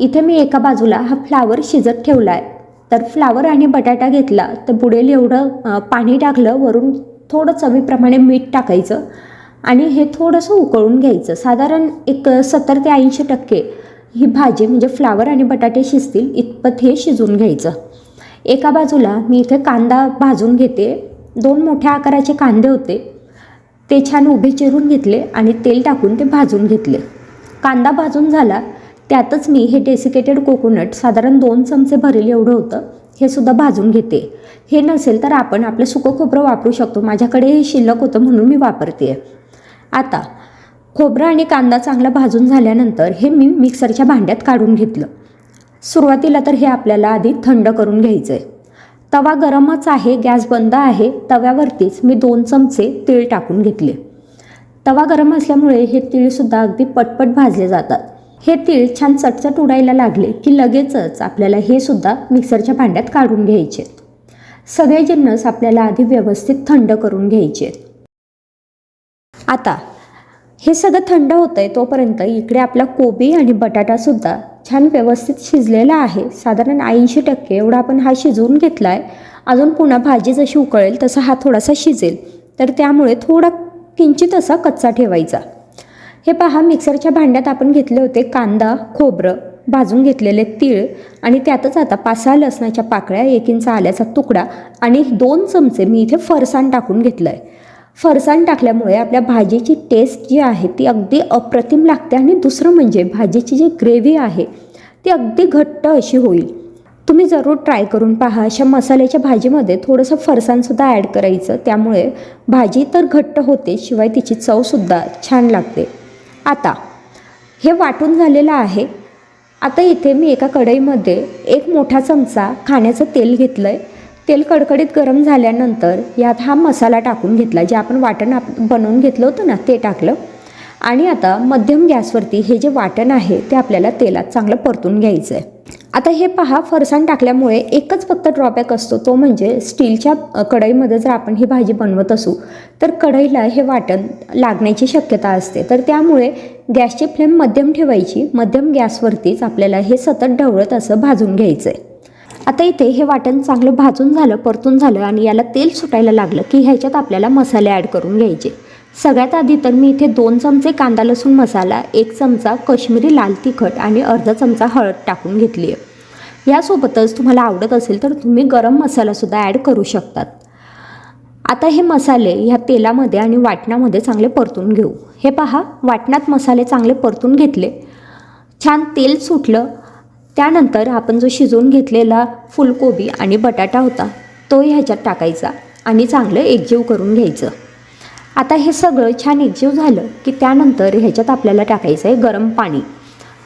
इथे मी एका बाजूला हा फ्लावर शिजत ठेवला आहे तर फ्लावर आणि बटाटा घेतला तर बुडेल एवढं पाणी टाकलं वरून थोडं चवीप्रमाणे मीठ टाकायचं आणि हे थोडंसं उकळून घ्यायचं. साधारण एक सत्तर ते ऐंशी टक्के ही भाजी म्हणजे फ्लावर आणि बटाटे शिजतील इतपत हे शिजून घ्यायचं. एका बाजूला मी इथे कांदा भाजून घेते. दोन मोठ्या आकाराचे कांदे होते. ते छान उभे चिरून घेतले आणि तेल टाकून ते भाजून घेतले. कांदा भाजून झाला त्यातच मी हे डेसिकेटेड कोकोनट साधारण दोन चमचे भरेल एवढं होतं हे सुद्धा भाजून घेते. हे नसेल तर आपण आपलं सुकं खोबरं वापरू शकतो. माझ्याकडे हे शिल्लक होतं म्हणून मी वापरते आता खोबरं आणि कांदा चांगला भाजून झाल्यानंतर हे मी मिक्सरच्या भांड्यात काढून घेतलं. सुरुवातीला तर हे आपल्याला आधी थंड करून घ्यायचं आहे तवा गरमच आहे गॅस बंद आहे तव्यावरतीच मी दोन चमचे तीळ टाकून घेतले. तवा गरम असल्यामुळे हे तीळसुद्धा अगदी पटपट भाजले जातात. हे तीळ छान चटचट उडायला लागले की लगेचच आपल्याला हे सुद्धा मिक्सरच्या भांड्यात काढून घ्यायचे. सगळे जिन्नस आपल्याला आधी व्यवस्थित थंड करून घ्यायचे. आता हे सगळं थंड होतं आहे तोपर्यंत इकडे आपला कोबी आणि बटाटासुद्धा छान व्यवस्थित शिजलेला आहे. साधारण ऐंशी टक्के एवढा आपण हा शिजवून घेतला आहे अजून पुन्हा भाजी जशी उकळेल तसा हा थोडासा शिजेल. तर त्यामुळे थोडा किंचित असा कच्चा ठेवायचा. हे पहा मिक्सरच्या भांड्यात आपण घेतले होते कांदा खोबरं भाजून घेतलेले तीळ आणि त्यातच आता पाच सहा लसणाच्या पाकळ्या एक इंच आल्याचा तुकडा आणि दोन चमचे मी इथे फरसाण टाकून घेतलं आहे फरसाण टाकल्यामुळे आपल्या भाजीची टेस्ट जी आहे ती अगदी अप्रतिम लागते आणि दुसरं म्हणजे भाजीची जी ग्रेव्ही आहे ती अगदी घट्ट अशी होईल. तुम्ही जरूर ट्राय करून पहा अशा मसाल्याच्या भाजीमध्ये थोडंसं फरसाणसुद्धा ॲड करायचं त्यामुळे भाजी तर घट्ट होते शिवाय तिची चवसुद्धा छान लागते. आता. हे वाटून झालेलं आहे. आता इथे मी एका कढईमध्ये एक मोठा चमचा खाण्याचं तेल घेतलं आहे तेल कडकडीत गरम झाल्यानंतर यात हा मसाला टाकून घेतला. जे आपण वाटण आप बनवून घेतलं होतं ना ते टाकलं. आणि आता मध्यम गॅसवरती हे जे वाटण आहे ते आपल्याला तेलात चांगलं परतून घ्यायचं आहे आता हे पहा फरसाण टाकल्यामुळे एकच फक्त ड्रॉबॅक असतो तो म्हणजे स्टीलच्या कढईमध्ये जर आपण ही भाजी बनवत असू तर कढईला हे वाटण लागण्याची शक्यता असते. तर त्यामुळे गॅसची फ्लेम मध्यम ठेवायची मध्यम गॅसवरतीच आपल्याला हे सतत ढवळत असं भाजून घ्यायचं आहे आता इथे हे वाटण चांगलं भाजून झालं परतून झालं आणि याला तेल सुटायला लागलं की ह्याच्यात आपल्याला मसाले ॲड करून घ्यायचे. सगळ्यात आधी तर मी इथे दोन चमचे कांदा लसूण मसाला एक चमचा कश्मीरी लाल तिखट आणि अर्धा चमचा हळद टाकून घेतली आहे. यासोबतच तुम्हाला आवडत असेल तर तुम्ही गरम मसालासुद्धा ॲड करू शकतात. आता हे मसाले ह्या तेलामध्ये आणि वाटणामध्ये चांगले परतून घेऊ. हे पहा वाटणात मसाले चांगले परतून घेतले. छान तेल सुटलं. त्यानंतर आपण जो शिजवून घेतलेला फुलकोबी आणि बटाटा होता तो ह्याच्यात टाकायचा आणि चांगलं एकजीव करून घ्यायचं. आता हे सगळं छान एकजीव झालं की त्यानंतर ह्याच्यात आपल्याला टाकायचं आहे गरम पाणी.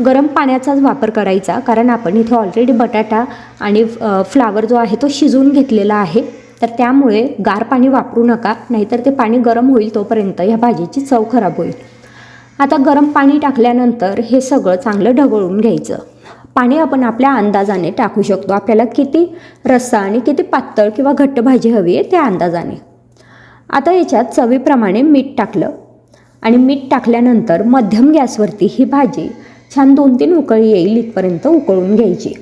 गरम पाण्याचाच वापर करायचा कारण आपण इथे ऑलरेडी बटाटा आणि फ्लावर जो आहे तो शिजवून घेतलेला आहे. तर त्यामुळे गार पाणी वापरू नका नाहीतर ते पाणी गरम होईल तोपर्यंत ह्या भाजीची चव खराब होईल. आता गरम पाणी टाकल्यानंतर हे सगळं चांगलं ढवळून घ्यायचं. पाणी आपण आपल्या अंदाजाने टाकू शकतो. आपल्याला किती रस्सा आणि किती पातळ किंवा घट्ट भाजी हवी आहे त्या अंदाजाने. आता याच्यात चवीप्रमाणे मीठ टाकलं. आणि मीठ टाकल्यानंतर मध्यम गॅसवरती ही भाजी छान दोन तीन उकळी येईल इथपर्यंत उकळून घ्यायची.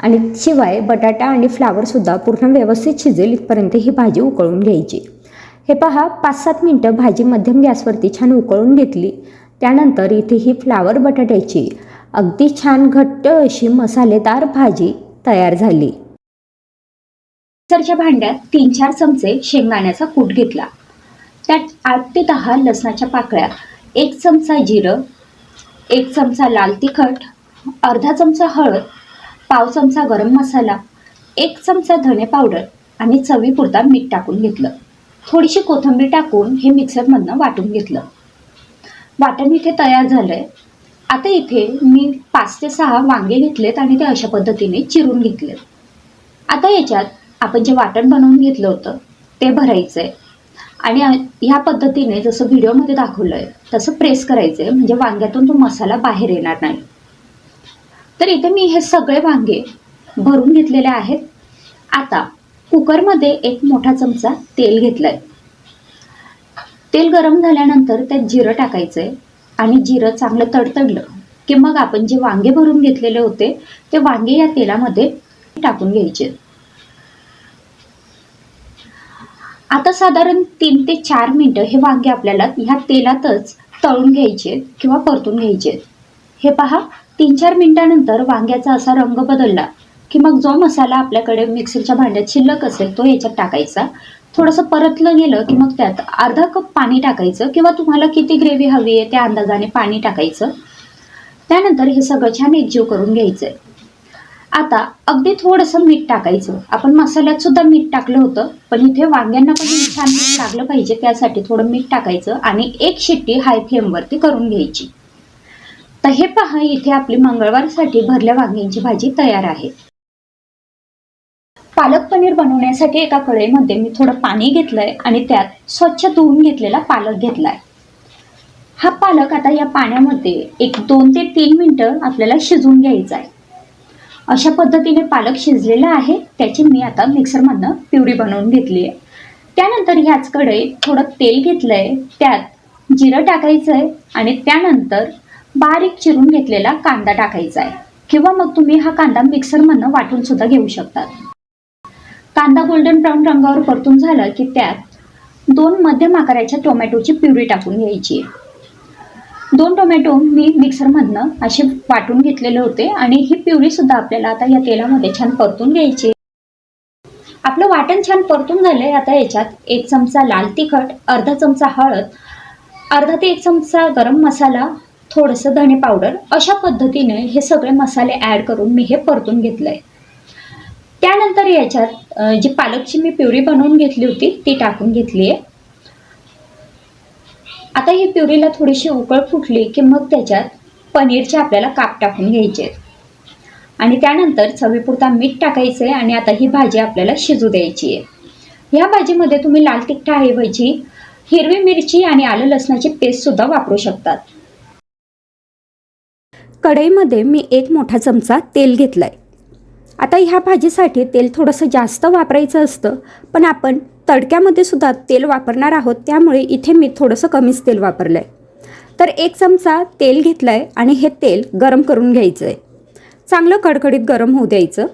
आणि शिवाय बटाटा आणि फ्लावरसुद्धा पूर्ण व्यवस्थित शिजेल इथपर्यंत ही भाजी उकळून घ्यायची. हे पहा पाच सात मिनटं भाजी मध्यम गॅसवरती छान उकळून घेतली. त्यानंतर इथे ही फ्लावर बटाट्याची अगदी छान घट्ट अशी मसालेदार भाजी तयार झाली. मिक्सरच्या भांड्यात तीन चार चमचे शेंगदाण्याचा कूट घेतला. त्यात आठ ते दहा लसणाच्या पाकळ्या एक चमचा जिरं एक चमचा लाल तिखट अर्धा चमचा हळद पाव चमचा गरम मसाला एक चमचा धने पावडर आणि चवीपुरता मीठ टाकून घेतलं. थोडीशी कोथिंबीर टाकून हे मिक्सरमधनं वाटून घेतलं. वाटण इथे तयार झालंय. आता इथे मी पाच ते सहा वांगे घेतलेत आणि ते अशा पद्धतीने चिरून घेतलेत. आता याच्यात आपण जे वाटण बनवून घेतलं होतं ते भरायचं आहे आणि ह्या पद्धतीने जसं व्हिडिओमध्ये दाखवलं आहे तसं प्रेस करायचं आहे म्हणजे वांग्यातून तो मसाला बाहेर येणार नाही. तर इथे मी हे सगळे वांगे भरून घेतलेले आहेत. आता कुकरमध्ये एक मोठा चमचा तेल घेतलं आहे तेल गरम झाल्यानंतर त्यात जिरं टाकायचं आहे आणि जिरं चांगलं तडतडलं की मग आपण जे वांगे भरून घेतलेले होते ते वांगे या तेलामध्ये टाकून घ्यायचे. आता साधारण तीन ते चार मिनटं हे वांगे आपल्याला ह्या तेलातच तळून घ्यायचे किंवा परतून घ्यायचे हे पहा तीन चार मिनिटानंतर वांग्याचा असा रंग बदलला की मग जो मसाला आपल्याकडे मिक्सरच्या भांड्यात शिल्लक असेल तो याच्यात टाकायचा. थोडंसं परतलं गेलं की मग त्यात अर्धा कप पाणी टाकायचं किंवा तुम्हाला किती ग्रेव्ही हवी आहे त्या अंदाजाने पाणी टाकायचं. त्यानंतर हे सगळं छान एकजीव करून घ्यायचंय. आता अगदी थोडंसं मीठ टाकायचं. आपण मसाल्यात सुद्धा मीठ टाकलं होतं पण इथे वांग्यांना पण छान मीठ लागलं पाहिजे त्यासाठी थोडं मीठ टाकायचं आणि एक शिट्टी हाय फ्लेमवरती करून घ्यायची. तर हे पहा इथे आपली मंगळवारसाठी भरल्या वांग्यांची भाजी तयार आहे. पालक पनीर बनवण्यासाठी एका कढईमध्ये मी थोडं पाणी घेतलंय आणि त्यात स्वच्छ धुवून घेतलेला पालक घेतलाय. हा पालक आता या पाण्यामध्ये एक दोन ते तीन मिनिटं आपल्याला शिजवून घ्यायचा आहे अशा पद्धतीने पालक शिजलेला आहे. त्याची मी आता मिक्सरमधनं प्युरी बनवून घेतली आहे. त्यानंतर ह्याच कढईत थोडं तेल घेतलं आहे त्यात जिरं टाकायचं आहे आणि त्यानंतर बारीक चिरून घेतलेला कांदा टाकायचा आहे किंवा मग तुम्ही हा कांदा मिक्सरमधनं वाटून सुद्धा घेऊ शकतात. कांदा गोल्डन ब्राऊन रंगावर परतून झालं की त्यात दोन मध्यम आकाराच्या टोमॅटोची प्युरी टाकून घ्यायची आहे. दोन टोमॅटो मी मिक्सरमधनं असे वाटून घेतलेले होते आणि ही प्युरी सुद्धा आपल्याला आता या तेलामध्ये छान परतून घ्यायची आपलं वाटण छान परतून झालंय. आता याच्यात एक चमचा लाल तिखट अर्धा चमचा हळद अर्धा ते एक चमचा गरम मसाला थोडंसं धणे पावडर अशा पद्धतीने हे सगळे मसाले ॲड करून मी हे परतून घेतलंय. त्यानंतर याच्यात जी पालकची मी प्युरी बनवून घेतली होती ती टाकून घेतली आहे आता ही प्युरीला थोडीशी उकळ फुटली की मग त्याच्यात पनीरचे आपल्याला काप टाकून घ्यायचे. आणि त्यानंतर चवीपुरता मीठ टाकायचं आहे आणि आता ही भाजी आपल्याला शिजू द्यायची आहे. ह्या भाजीमध्ये तुम्ही लाल तिखटाऐवजी हिरवी मिरची आणि आलं लसणाची पेस्टसुद्धा वापरू शकतात. कढईमध्ये मी एक मोठा चमचा तेल घेतला आहे आता ह्या भाजीसाठी तेल थोडंसं जास्त वापरायचं असतं पण आपण तडक्यामध्ये सुद्धा तेल वापरणार आहोत त्यामुळे इथे मी थोडंसं कमीच तेल वापरलं आहे तर एक चमचा तेल घेतलं आहे आणि हे तेल गरम करून घ्यायचं आहे चांगलं कडकडीत गरम होऊ द्यायचं.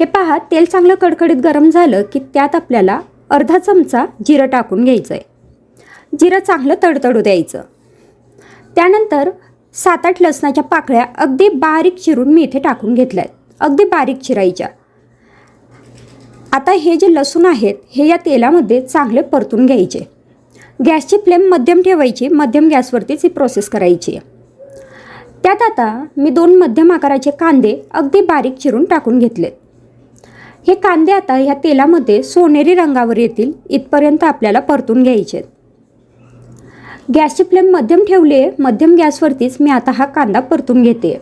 हे पहा तेल चांगलं कडकडीत गरम झालं की त्यात आपल्याला अर्धा चमचा जिरं टाकून घ्यायचं आहे जिरं चांगलं तडतडू द्यायचं. त्यानंतर सात आठ लसणाच्या पाकळ्या अगदी बारीक चिरून मी इथे टाकून घेतल्या आहेत अगदी बारीक चिरायच्या. आता हे जे लसूण आहेत हे या तेलामध्ये चांगले परतून घ्यायचे. गॅसची फ्लेम मध्यम ठेवायची मध्यम गॅसवरतीच ही प्रोसेस करायची. आहे त्यात आता मी दोन मध्यम आकाराचे कांदे अगदी बारीक चिरून टाकून घेतले. हे कांदे आता ह्या तेलामध्ये सोनेरी रंगावर येतील इथपर्यंत आपल्याला परतून घ्यायचे. आहेत गॅसची फ्लेम मध्यम ठेवली आहे मध्यम गॅसवरतीच मी आता हा कांदा परतून घेते.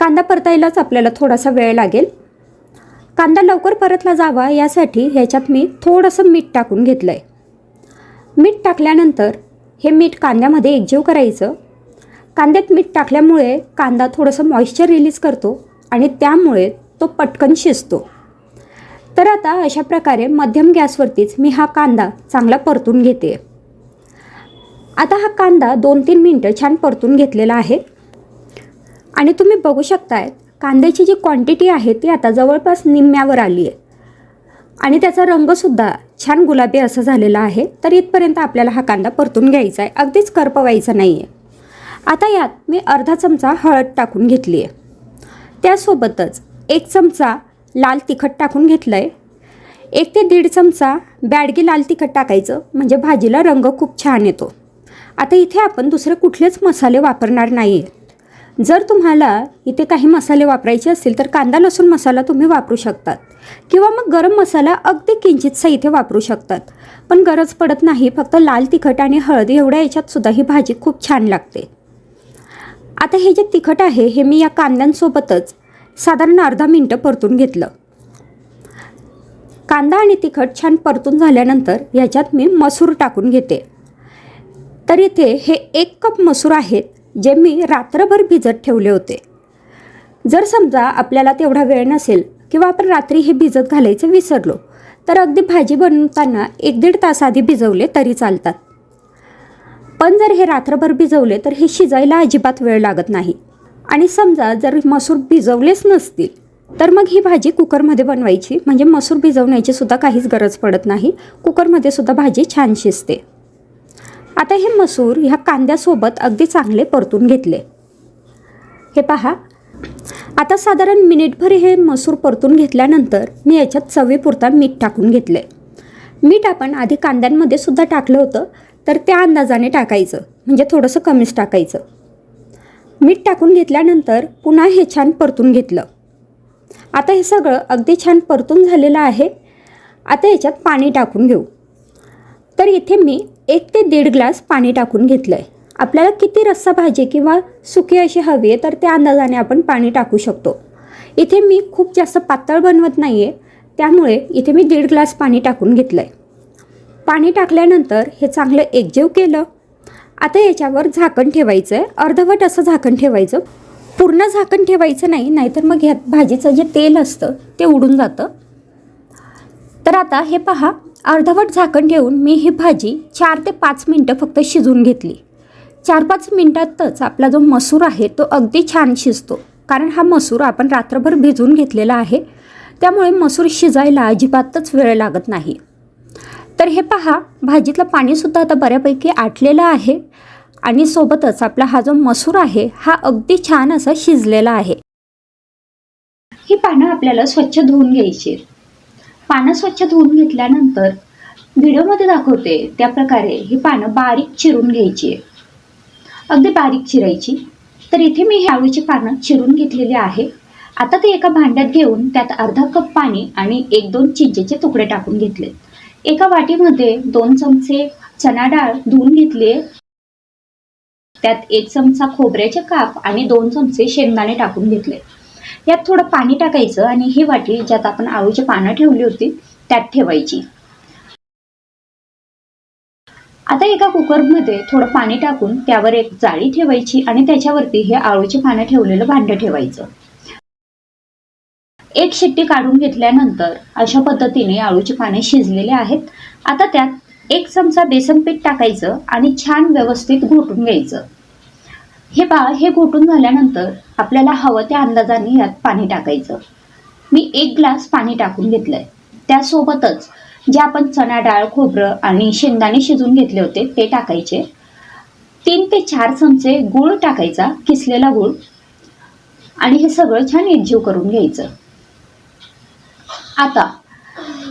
कांदा परतायलाच आपल्याला थोडासा वेळ लागेल. कांदा लवकर परतला जावा यासाठी ह्याच्यात मी थोडंसं मीठ टाकून घेतलं आहे मीठ टाकल्यानंतर हे मीठ कांद्यामध्ये एकजीव करायचं. कांद्यात मीठ टाकल्यामुळे कांदा थोडंसं मॉइश्चर रिलीज करतो आणि त्यामुळे तो पटकन शिजतो. तर आता अशा प्रकारे मध्यम गॅसवरतीच मी हा कांदा चांगला परतून घेते. आता हा कांदा दोन तीन मिनटं छान परतून घेतलेला आहे. आणि तुम्ही बघू शकताय कांद्याची जी क्वांटिटी आहे ती आता जवळपास निम्म्यावर आली आहे. आणि त्याचा रंगसुद्धा छान गुलाबी असं झालेला आहे. तर इथपर्यंत आपल्याला हा कांदा परतून घ्यायचा आहे. अगदीच करपवायचा नाही आहे आता यात मी अर्धा चमचा हळद टाकून घेतली आहे. त्यासोबतच एक चमचा लाल तिखट टाकून घेतलं आहे एक ते दीड चमचा बॅडगी लाल तिखट टाकायचं. म्हणजे भाजीला रंग खूप छान येतो. आता इथे आपण दुसरे कुठलेच मसाले वापरणार नाही आहेत जर तुम्हाला इथे काही मसाले वापरायचे असतील तर कांदा लसूण मसाला तुम्ही वापरू शकतात. किंवा मग गरम मसाला अगदी किंचितसा इथे वापरू शकतात. पण गरज पडत नाही फक्त लाल तिखट आणि हळद एवढ्या याच्यात सुद्धा ही भाजी खूप छान लागते. आता हे जे तिखट आहे हे मी या कांद्यांसोबतच साधारण अर्धा मिनटं परतून घेतलं. कांदा आणि तिखट छान परतून झाल्यानंतर ह्याच्यात मी मसूर टाकून घेते. तर इथे हे एक कप मसूर आहेत जे मी रात्रभर भिजत ठेवले होते. जर समजा आपल्याला तेवढा वेळ नसेल किंवा आपण रात्री हे भिजत घालायचं विसरलो तर अगदी भाजी बनवताना एक दीड तास आधी भिजवले तरी चालतात. पण जर हे रात्रभर भिजवले तर हे शिजायला अजिबात वेळ लागत नाही. आणि समजा जर मसूर भिजवलेच नसतील तर मग ही भाजी कुकरमध्ये बनवायची. म्हणजे मसूर भिजवण्याची सुद्धा काहीच गरज पडत नाही. कुकरमध्ये सुद्धा भाजी छान शिजते. आता हे मसूर ह्या कांद्यासोबत अगदी चांगले परतून घेतले. हे पहा. आता साधारण मिनिटभर हे मसूर परतून घेतल्यानंतर मी याच्यात चवीपुरता मीठ टाकून घेतले. मीठ आपण आधी कांद्यांमध्ये सुद्धा टाकलं होतं तर त्या अंदाजाने टाकायचं. म्हणजे थोडंसं कमीच टाकायचं. मीठ टाकून घेतल्यानंतर पुन्हा हे छान परतून घेतलं. आता हे सगळं अगदी छान परतून झालेलं आहे. आता याच्यात पाणी टाकून घेऊ. तर इथे मी एक ते दीड ग्लास पाणी टाकून घेतलं आहे आपल्याला किती रस्सा भाजी किंवा सुकी अशी हवी आहे तर त्या अंदाजाने आपण पाणी टाकू शकतो. इथे मी खूप जास्त पातळ बनवत नाही आहे त्यामुळे इथे मी दीड ग्लास पाणी टाकून घेतलं आहे पाणी टाकल्यानंतर हे चांगलं एकजीव केलं. आता याच्यावर झाकण ठेवायचं आहे अर्धवट असं झाकण ठेवायचं. पूर्ण झाकण ठेवायचं नाही नाहीतर मग ह्यात भाजीचं जे तेल असतं ते उडून जातं. तर आता हे पहा अर्धवट झाकण ठेवून मी ही भाजी चार ते पाच मिनटं फक्त शिजवून घेतली. चार पाच मिनटातच आपला जो मसूर आहे तो अगदी छान शिजतो. कारण हा मसूर आपण रात्रभर भिजवून घेतलेला आहे. त्यामुळे मसूर शिजायला अजिबातच वेळ लागत नाही. तर हे पहा भाजीतलं पाणीसुद्धा आता बऱ्यापैकी आटलेलं आहे आणि सोबतच आपला हा जो मसूर आहे हा अगदी छान असा शिजलेला आहे. ही पानं आपल्याला स्वच्छ धुवून घ्यायची आहेत. पानं स्वच्छ धुवून घेतल्यानंतर व्हिडिओमध्ये दाखवते त्या प्रकारे ही पानं बारीक चिरून घ्यायची आहे. अगदी बारीक चिरायची. तर इथे मी ह्यावेळीची पानं चिरून घेतलेली आहे. आता ते एका भांड्यात घेऊन त्यात अर्धा कप पाणी आणि एक दोन चिंचेचे तुकडे टाकून घेतले. एका वाटीमध्ये दोन चमचे चना डाळ धुवून घेतले त्यात एक चमचा खोबऱ्याचे काप आणि दोन चमचे शेंगदाणे टाकून घेतले. यात थोडं पाणी टाकायचं आणि ही वाटी ज्यात आपण आळूची पानं ठेवली होती त्यात ठेवायची. आता एका कुकरमध्ये थोडं पाणी टाकून त्यावर एक जाळी ठेवायची आणि त्याच्यावरती हे आळूची पानं ठेवलेलं भांडं ठेवायचं. एक शिट्टी काढून घेतल्यानंतर अशा पद्धतीने आळूची पाने शिजलेले आहेत. आता त्यात एक चमचा बेसन पीठ टाकायचं आणि छान व्यवस्थित घोटून घ्यायचं. हे बाळ हे घोटून झाल्यानंतर आपल्याला हवं त्या अंदाजाने यात पाणी टाकायचं. मी एक ग्लास पाणी टाकून घेतलंय. त्यासोबतच जे आपण चणा डाळ खोबरं आणि शेंगदाणे शिजून घेतले होते ते टाकायचे. तीन ते चार चमचे गूळ टाकायचा किसलेला गूळ. आणि हे सगळं छान एकजीव करून घ्यायचं. आता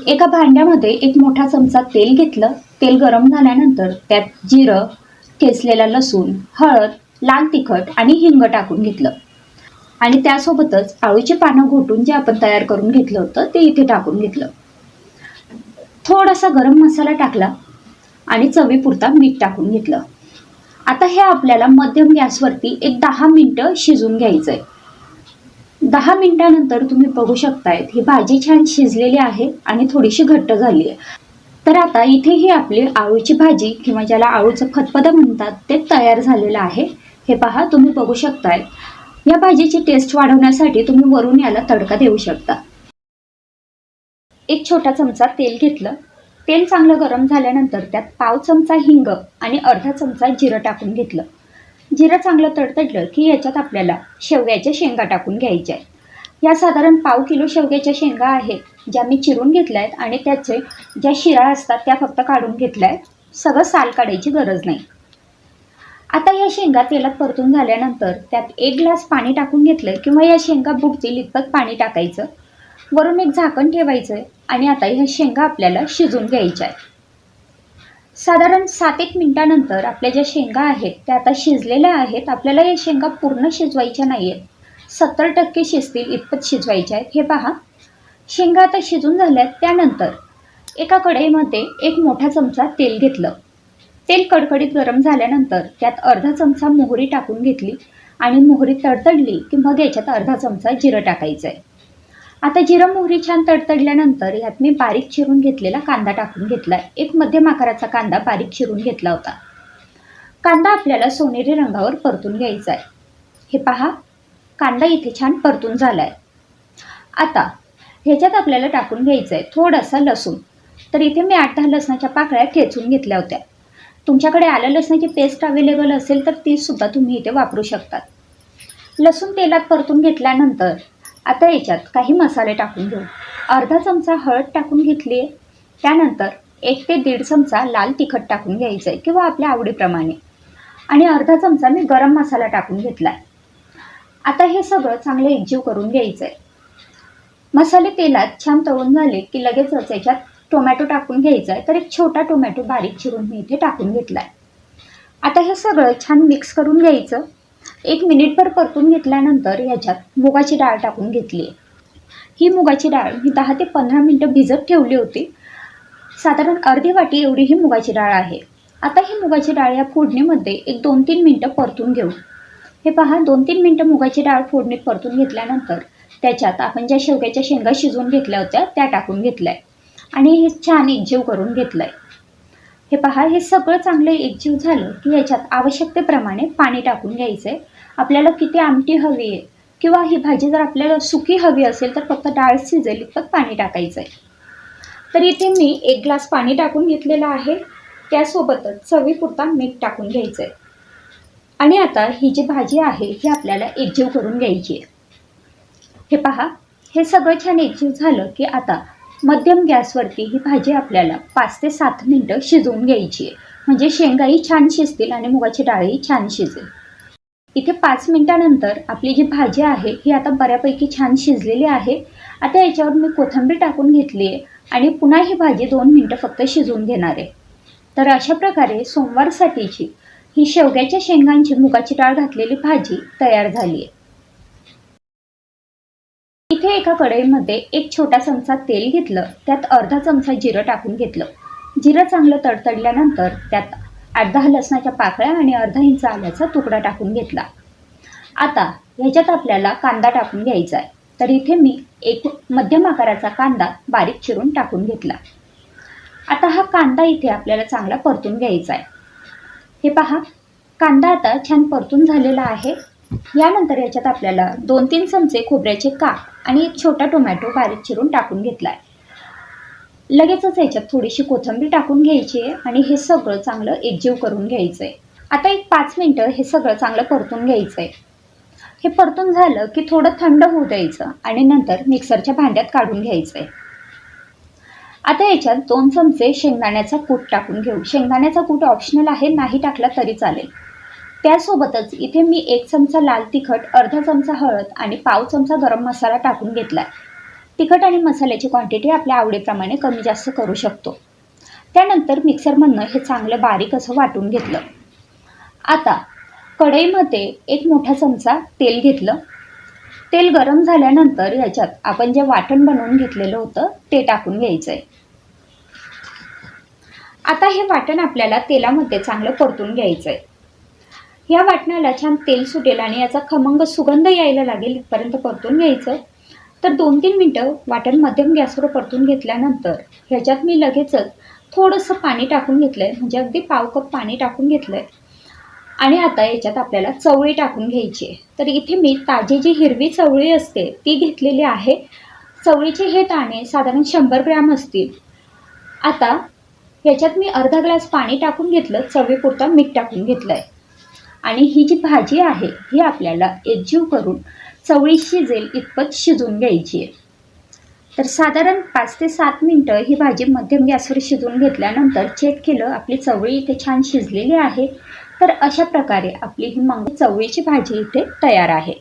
एका भांड्यामध्ये एक मोठा चमचा तेल घेतलं. तेल गरम झाल्यानंतर त्यात जिरं केसलेला लसूण हळद लाल तिखट आणि हिंग टाकून घेतलं. आणि त्यासोबतच आळूची पानं घोटून जे आपण तयार करून घेतलं होतं ते इथे टाकून घेतलं. थोडासा गरम मसाला टाकला आणि चवीपुरता मीठ टाकून घेतलं. आता हे आपल्याला मध्यम गॅसवरती एक दहा मिनटं शिजून घ्यायचं आहे दहा मिनिटानंतर तुम्ही बघू शकतायत ही भाजी छान शिजलेली आहे आणि थोडीशी घट्ट झाली आहे तर आता इथे ही आपली आळूची भाजी किंवा ज्याला आळूचं फतफद म्हणतात ते तयार झालेलं आहे. हे पहा तुम्ही बघू शकताय. या भाजीची टेस्ट वाढवण्यासाठी तुम्ही वरून याला तडका देऊ शकता. एक छोटा चमचा तेल घेतलं. तेल चांगलं गरम झाल्यानंतर त्यात पाव चमचा हिंग आणि अर्धा चमचा जिरं टाकून घेतलं. जिरं चांगलं तडतडलं की याच्यात आपल्याला शेवग्याच्या शेंगा टाकून घ्यायच्या आहेत. या साधारण पाव किलो शेवग्याच्या शेंगा आहेत ज्या मी चिरून घेतल्या आहेत आणि त्याचे ज्या शिरा असतात त्या फक्त काढून घेतल्या आहेत. सगळं साल काढायची गरज नाही. आता या शेंगा तेलात परतून झाल्यानंतर त्यात एक ग्लास पाणी टाकून घेतलं किंवा या शेंगा बुडतील इतपत पाणी टाकायचं. वरून एक झाकण ठेवायचं आहे आणि आता ह्या शेंगा आपल्याला शिजून घ्यायच्या आहेत साधारण सात एक मिनटानंतर आपल्या ज्या शेंगा आहेत त्या आता शिजलेल्या आहेत आपल्याला या शेंगा पूर्ण शिजवायच्या नाही आहेत सत्तर टक्के शिजतील इतपत शिजवायच्या आहेत हे पहा. शेंगा आता शिजून झाल्यात त्यानंतर एका कढईमध्ये एक मोठा चमचा तेल घेतलं. तेल कडकडीत गरम झाल्यानंतर त्यात अर्धा चमचा मोहरी टाकून घेतली आणि मोहरी तडतडली की मग याच्यात अर्धा चमचा जिरं टाकायचं आहे आता जिरं मोहरी छान तडतडल्यानंतर यात मी बारीक चिरून घेतलेला कांदा टाकून घेतला एक मध्यम आकाराचा कांदा बारीक चिरून घेतला होता. कांदा आपल्याला सोनेरी रंगावर परतून घ्यायचा आहे हे पहा कांदा इथे छान परतून झाला आहे आता ह्याच्यात आपल्याला टाकून घ्यायचं आहे थोडासा लसूण. तर इथे मी आठ दहा लसणाच्या पाकळ्या ठेचून घेतल्या होत्या. तुमच्याकडे आलं लसणाची पेस्ट अवेलेबल असेल तर तीसुद्धा तुम्ही इथे वापरू शकतात. लसूण तेलात परतून घेतल्यानंतर आता याच्यात काही मसाले टाकून घेऊ. अर्धा चमचा हळद टाकून घेतली आहे. त्यानंतर एक ते दीड चमचा लाल तिखट टाकून घ्यायचं आहे किंवा आपल्या आवडीप्रमाणे. आणि अर्धा चमचा मी गरम मसाला टाकून घेतला आहे आता हे सगळं चांगलं एकजीव करून घ्यायचं आहे मसाले तेलात छान तळून झाले की लगेचच याच्यात टोमॅटो टाकून घ्यायचा आहे तर एक छोटा टोमॅटो बारीक चिरून मी इथे टाकून घेतला आहे आता हे सगळं छान मिक्स करून घ्यायचं. एक मिनिटभर परतून घेतल्यानंतर याच्यात मुगाची डाळ टाकून घेतली आहे ही मुगाची डाळ मी दहा ते पंधरा मिनटं भिजत ठेवली होती. साधारण अर्धी वाटी एवढी ही मुगाची डाळ आहे. आता ही मुगाची डाळ या फोडणीमध्ये एक दोन तीन मिनटं परतून घेऊ. हे पहा दोन तीन मिनटं मुगाची डाळ फोडणीत परतून घेतल्यानंतर त्याच्यात आपण ज्या शेवग्याच्या शेंगा शिजवून घेतल्या होत्या त्या टाकून घेतल्या आहे आणि हे छान एकजीव करून घेतलं आहे हे पहा हे सगळं चांगलं एकजीव झालं की याच्यात आवश्यकतेप्रमाणे पाणी टाकून घ्यायचं आहे आपल्याला किती आमटी हवी आहे किंवा ही भाजी जर आपल्याला सुकी हवी असेल तर फक्त डाळ शिजेल इतपत पाणी टाकायचं आहे तर इथे मी एक ग्लास पाणी टाकून घेतलेलं आहे. त्यासोबतच चवीपुरता मीठ टाकून घ्यायचं आहे आणि आता ही जी भाजी आहे ही आपल्याला एकजीव करून घ्यायची आहे. हे पहा हे सगळं छान एकजीव झालं की आता मध्यम गॅसवरती ही भाजी आपल्याला पाच ते सात मिनटं शिजवून घ्यायची आहे. म्हणजे शेंगाही छान शिजतील आणि मुगाची डाळही छान शिजेल. इथे पाच मिनटानंतर आपली जी भाजी आहे ही आता बऱ्यापैकी छान शिजलेली आहे. आता याच्यावर मी कोथिंबीर टाकून घेतली आहे आणि पुन्हा ही भाजी दोन मिनटं फक्त शिजवून घेणार आहे. तर अशा प्रकारे सोमवारसाठीची ही शेवग्याच्या शेंगांची मुगाची डाळ घातलेली भाजी तयार झाली आहे. एका कढईमध्ये एक छोटा चमचा तेल घेतलं त्यात अर्धा चमचा जिरं टाकून घेतलं. जिरं चांगलं तडतडल्यानंतर त्यात अर्धा लसणाच्या पाकळ्या आणि अर्धा इंच आल्याचा तुकडा टाकून घेतला. आता ह्याच्यात आपल्याला कांदा टाकून घ्यायचा आहे. तर इथे मी एक मध्यम आकाराचा कांदा बारीक चिरून टाकून घेतला. आता हा कांदा इथे आपल्याला चांगला परतून घ्यायचा आहे. हे पहा कांदा आता छान परतून झालेला आहे. यानंतर याच्यात आपल्याला दोन तीन चमचे खोबऱ्याचे काप आणि एक छोटा टोमॅटो बारीक चिरून टाकून घेतला आहे लगेचच याच्यात थोडीशी कोथिंबीर टाकून घ्यायची आहे आणि हे सगळं चांगलं एकजीव करून घ्यायचं आहे आता एक पाच मिनटं हे सगळं चांगलं परतून घ्यायचं आहे हे परतून झालं की थोडं थंड होऊ द्यायचं आणि नंतर मिक्सरच्या भांड्यात काढून घ्यायचं आहे आता याच्यात दोन चमचे शेंगदाण्याचा कूट टाकून घेऊ. शेंगदाण्याचा कूट ऑप्शनल आहे नाही टाकला तरी चालेल. त्यासोबतच इथे मी एक चमचा लाल तिखट अर्धा चमचा हळद आणि पाव चमचा गरम मसाला टाकून घेतला आहे तिखट आणि मसाल्याची क्वांटिटी आपल्या आवडीप्रमाणे कमी जास्त करू शकतो. त्यानंतर मिक्सरमधनं हे चांगलं बारीक असं वाटून घेतलं. आता कढईमध्ये एक मोठा चमचा तेल घेतलं. तेल गरम झाल्यानंतर याच्यात आपण जे वाटण बनवून घेतलेलं होतं ते टाकून घ्यायचं आहे आता हे वाटण आपल्याला तेलामध्ये चांगलं परतून घ्यायचं आहे या वाटणाला छान तेल सुटेल आणि याचा खमंग सुगंध यायला लागेल इथपर्यंत परतून घ्यायचं. तर दोन तीन मिनटं वाटण मध्यम गॅसवर परतून घेतल्यानंतर ह्याच्यात मी लगेचच थोडंसं पाणी टाकून घेतलं आहे म्हणजे अगदी पाव कप पाणी टाकून घेतलं आहे आणि आता याच्यात आपल्याला चवळी टाकून घ्यायची आहे. तर इथे मी ताजी जी हिरवी चवळी असते ती घेतलेली आहे. चवळीचे हे दाणे साधारण शंभर ग्रॅम असतील. आता ह्याच्यात मी अर्धा ग्लास पाणी टाकून घेतलं. चवीपुरता मीठ टाकून घेतलं आहे आणि ही जी भाजी आहे ही आपल्याला एकजीव करून चवळी शिजेल इतपत शिजून घ्यायची आहे. तर साधारण पाच ते सात मिनटं ही भाजी मध्यम गॅसवर शिजवून घेतल्यानंतर चेक केलं आपली चवळी इथे छान शिजलेली आहे तर अशा प्रकारे आपली ही मंग चवळीची भाजी इथे तयार आहे.